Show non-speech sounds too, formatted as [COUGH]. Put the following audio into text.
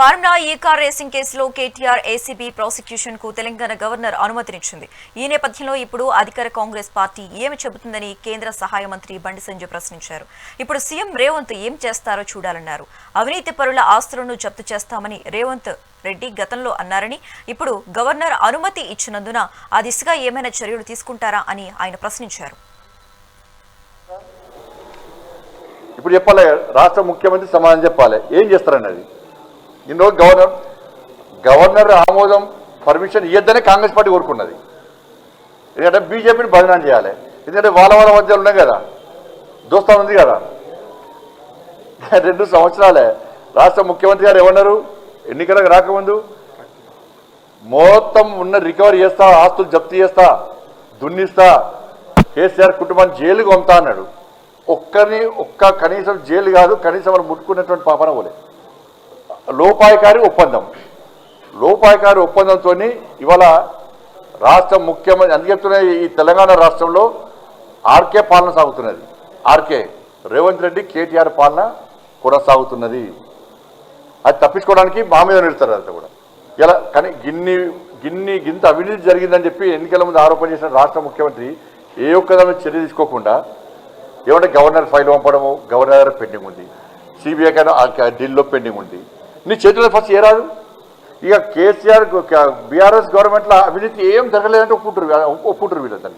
Formula ఈ car racing కేసులో KTR ACB ప్రాసిక్యూషన్కు తెలంగాణ గవర్నర్ అనుమతినిచ్చింది. ఈ నేపథ్యంలో ఇప్పుడు అధికార కాంగ్రెస్ పార్టీ ఏమి చెబుతుందని కేంద్ర సహాయ మంత్రి బండి సంజయ్ ప్రశ్నించారు. ఇప్పుడు సీఎం రేవంత్ ఏం చేస్తారో చూడాలన్నారు. అవినీతి పరుల ఆస్తులను జప్తు చేస్తామని రేవంత్ రెడ్డి గతంలో అన్నారని ఇప్పుడు గవర్నర్ అనుమతి ఇచ్చినందున ఆ దిశగా ఏమైనా చర్యలు తీసుకుంటారా అని ఆయన ప్రశ్నించారు. ఇప్పుడు చెప్పాలి రాష్ట్ర ముఖ్యమంత్రి సమాధానం చెప్పాలి. ఏం చేస్తారన్నది? ఇన్నో గవర్నర్ గవర్నర్ ఆమోదం పర్మిషన్ ఇవ్వద్దనే కాంగ్రెస్ పార్టీ కోరుకున్నది. ఎందుకంటే బీజేపీని బదనాం చేయాలి. ఎందుకంటే వాళ్ళ వాళ్ళ మధ్యలో ఉన్నాయి కదా. దోస్తాను ఉంది కదా. [LAUGHS] రెండు సంవత్సరాలే. రాష్ట్ర ముఖ్యమంత్రి గారు ఏమన్నారు? ఎన్నికలకు రాకముందు మొత్తం ఉన్న రికవరీ చేస్తా ఆస్తులు జప్తు చేస్తా దున్నిస్తా కేసీఆర్ కుటుంబాన్ని జైలుకి పంపుతా అన్నాడు. ఒక్కరిని ఒక్క కనీసం జైలు కాదు కనీసం వాళ్ళు ముట్టుకున్నటువంటి పాపన పోలేదు లోపాయకారి ఒప్పందం. లోపాయకారి ఒప్పందంతో ఇవాళ రాష్ట్ర ముఖ్యమంత్రి అందుకే చెప్తున్నా ఈ తెలంగాణ రాష్ట్రంలో ఆర్కే పాలన సాగుతున్నది. ఆర్కే రేవంత్ రెడ్డి కేటీఆర్ పాలన కొనసాగుతున్నది. అది తప్పించుకోవడానికి మా మీద నిలుస్తారు అంతా కూడా. ఇలా కానీ గిన్ని గిన్ని గింత అవినీతి జరిగిందని చెప్పి ఎన్నికల ముందు ఆరోపణ చేసిన రాష్ట్ర ముఖ్యమంత్రి ఏ ఒక్కదాని చర్య తీసుకోకుండా ఏమంటే గవర్నర్ ఫైల్ పంపడము గవర్నర్ పెండింగ్ ఉంది. సిబిఐ కన్నా ఢిల్లీలో పెండింగ్ ఉంది. నీ చేతిలో ఫస్ట్ ఏ రాదు? ఇక కేసీఆర్ బీఆర్ఎస్ గవర్నమెంట్లో అవినీతి ఏం జరగలేదంటే ఒప్పుకుంటారు ఒప్పుకుంటారు వీళ్ళు దాన్ని